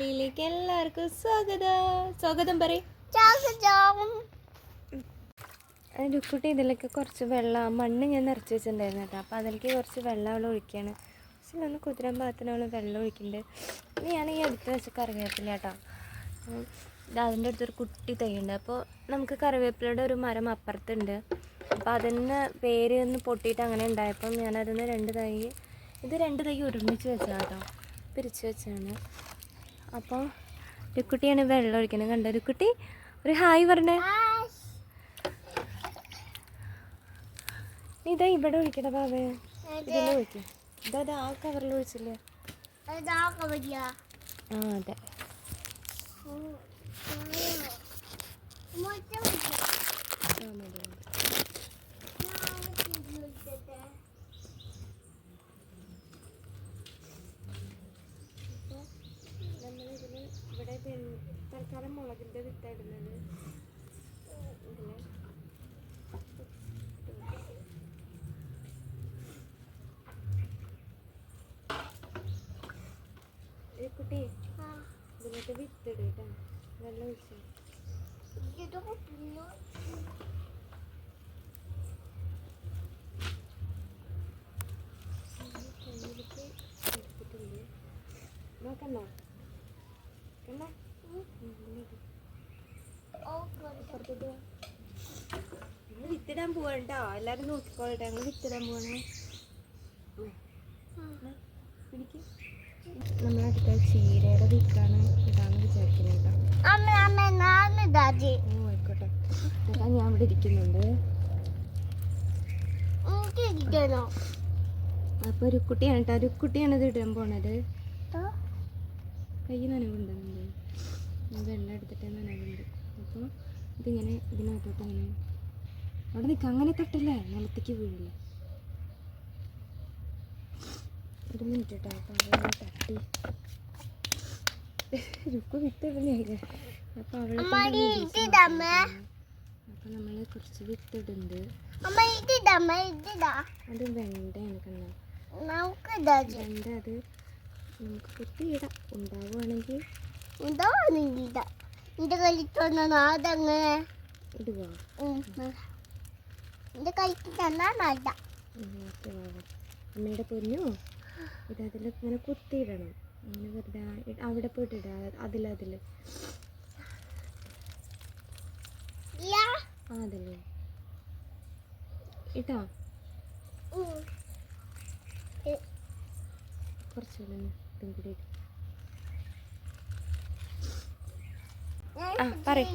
ഫാമിലിയിലേക്ക് എല്ലാവർക്കും സ്വാഗതം. സ്വാഗതം പറയും. രുക്കുട്ടി ഇതിലേക്ക് കുറച്ച് വെള്ളം മണ്ണ് ഞാൻ നിറച്ച് വെച്ചിട്ടുണ്ടായിരുന്നു കേട്ടോ. അപ്പോൾ അതിലേക്ക് കുറച്ച് വെള്ളം അവൾ ഒഴിക്കുകയാണ് പക്ഷേ ഒന്ന് കുതിരാൻ പാകത്തിന് അവൾ വെള്ളം ഒഴിക്കുന്നുണ്ട് ഇനി ഞാൻ ഈ അടുത്ത് വെച്ച് കറിവേപ്പില കേട്ടോ. അതിന്റെ അടുത്തൊരു കുട്ടി തൈയുണ്ട് അപ്പോൾ നമുക്ക് കറിവേപ്പിലയുടെ ഒരു മരം അപ്പുറത്തുണ്ട്. അപ്പോൾ അതിന് പേര് ഒന്ന് പൊട്ടിയിട്ട് അങ്ങനെ ഉണ്ടായപ്പം ഞാനതിന് രണ്ട് തൈ ഇത് രണ്ട് തൈ ഒരുമിച്ച് വെച്ചതാണ് കേട്ടോ. പിരിച്ച് വെച്ചാണ് അപ്പോൾ രുക്കുട്ടിയാണ് വെള്ളം ഒഴിക്കുന്നത് കണ്ടോ രുക്കുട്ടി ഒരു ഹായ് പറഞ്ഞേ. ഇതാ ഇവിടെ ഒഴിക്കടാ ബാബേ ഇതെല്ലാം ഒഴിക്കും. ഇതാ ആ കവറിൽ ഒഴിച്ചില്ലേ? ആ അതെ. ആ, മതി, മതി. നമ്മളിതിൽ ഇവിടെ വെൺ- തൽക്കാലം മുളകിന്റെ വിത്തിടുന്നത് ഇതിൽ കുട്ടി ഇതിലേക്ക് വിത്തിട് കേട്ടോ വെള്ളം ഒഴിച്ചു. നോക്കണ്ട കണ്ട ഞങ്ങൾ വിത്തിടാൻ പോവാട്ടോ എല്ലാരും നോക്കിക്കോളട്ടെ. ഞങ്ങൾ വിത്തിടാൻ പോവാണ്. പിടിക്ക് നമ്മളടുത്ത ചീരയുടെ വിത്താണ് ഇതാണ് വിചാരിക്കുന്നത് ആയിക്കോട്ടെ. അതാ ഞാൻ ഇവിടെ ഇരിക്കുന്നുണ്ട്. അപ്പൊ രുക്കുട്ടിയാണ് കേട്ടോ രുക്കുട്ടിയാണ് ഇത് ഇടാൻ പോണത്. കൈ നനവുണ്ടെന്നുണ്ട് വെള്ളം എടുത്തിട്ട് നനവുണ്ട്. അപ്പോൾ ഇതിങ്ങനെ ഇതിനകത്തോട്ട് അങ്ങനെ. അവിടെ നിൽക്കുക അങ്ങനെ തൊട്ടല്ലേ? നിലത്തേക്ക് വീഴില്ലേ? ഒരു മിനിറ്റ് കേട്ടോ അപ്പോൾ അവളെ തട്ടി. രുക്ക് വിത്തിടണേ അപ്പോൾ അവളെ അപ്പോൾ നമ്മൾ കുറച്ച് വിത്തിടുന്നുണ്ട്. അത് വെണ്ടയാണ് കണ്ടോ? വെണ്ട അത് നമുക്ക് കുത്തിയിടാം. ഉണ്ടാവുകയാണെങ്കിൽ ഇത് കളിച്ചോന്ന നാദങ്ങനെ ഇടുക ഇത് കളിക്കുന്ന നല്ല. അമ്മയുടെ പൊന്നു ഇത് അതിൽ ഇങ്ങനെ കുത്തിയിടണം. അങ്ങനെ വെറുതെ അവിടെ പോയിട്ട് ഇടാ അതിലതിൽ യാ ആ അതിൽ. ഇട്ടോ? കുറച്ചുകൂടെ ഇതും കൂടി ഇട്. പറയ്.